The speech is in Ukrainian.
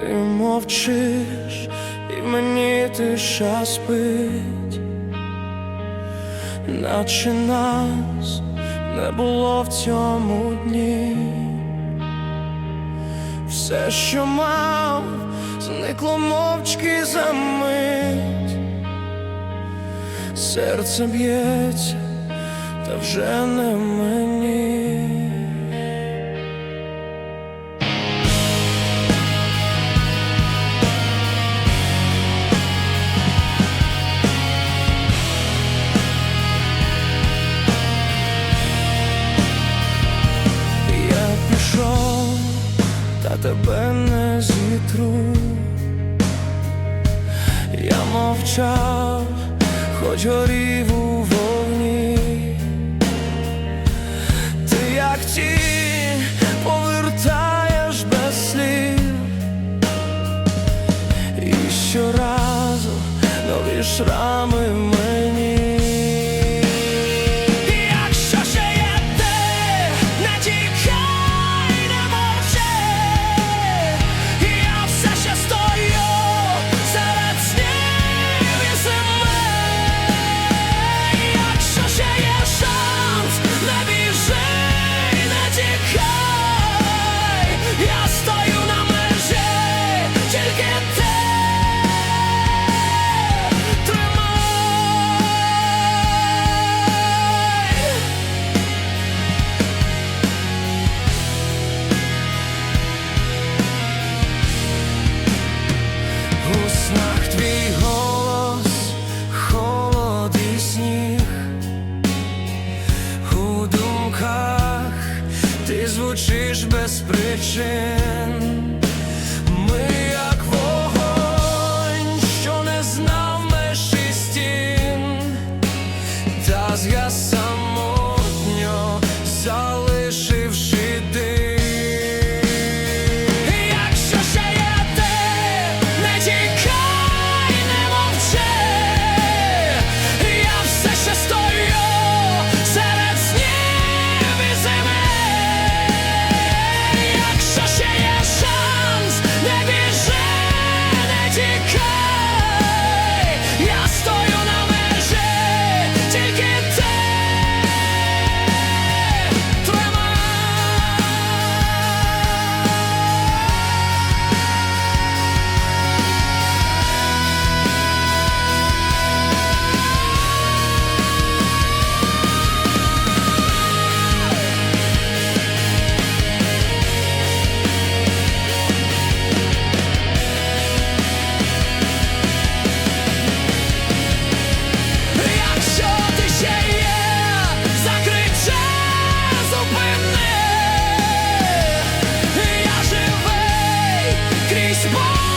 ти мовчиш, і мені тиша спить, наче нас не було в цьому дні. Все, що мав, зникло мовчки за мить. Серце б'ється, та вже не мені. Та тебе не зітру. Я мовчав, хоч горів у вогні. Ти як тінь повертаєш без слів, і щоразу нові шрами причин. baseball